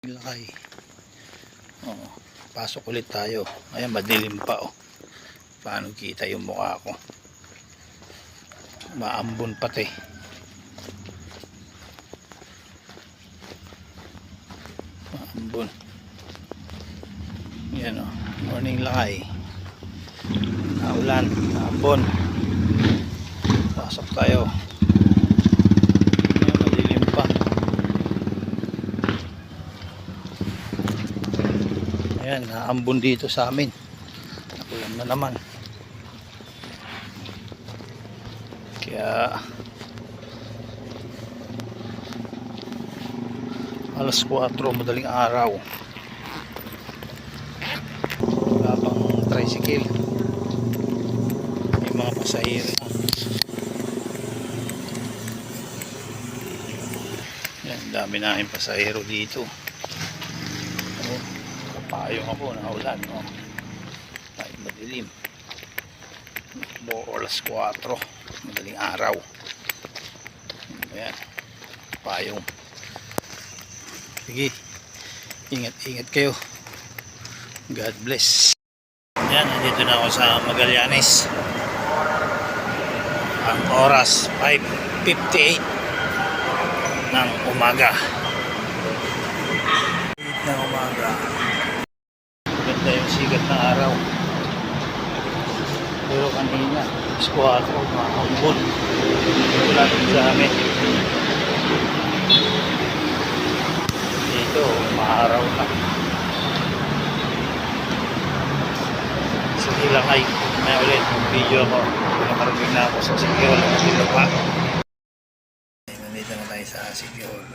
Lakay. Oo. Pasok ulit tayo. Ayan, madilim pa oh. Paano kita yung mukha ko? Maambon pati. Maambon. Yan oh. Morning lakay. Naulan, maambon. Pasok tayo. Ayan, madilim pa. Ayan, naambon dito sa amin. Nakulam na naman. Kaya alas 4 madaling araw. Wala pang tricycle. May mga pasahero na. Yan, dami namin pasahero dito. Kapayong ako na ulan. Oh. Kahit madilim. Bo, alas 4. Madaling araw. Ayan. Payong. Sige. Ingat-ingat kayo. God bless. Ayan, nandito na ako sa Magallanes. Ang oras 5.58 ng umaga. ng umaga. Maganda yung sigat ng araw. Pero kanina, squad o mga ambon. Wala din sa amin. Dito, maaraw na. Sige lang ay, may ulit yung video ako. Nakarating na ako sa Hall. Dito pa. Nandito na tayo sa Sige Hall.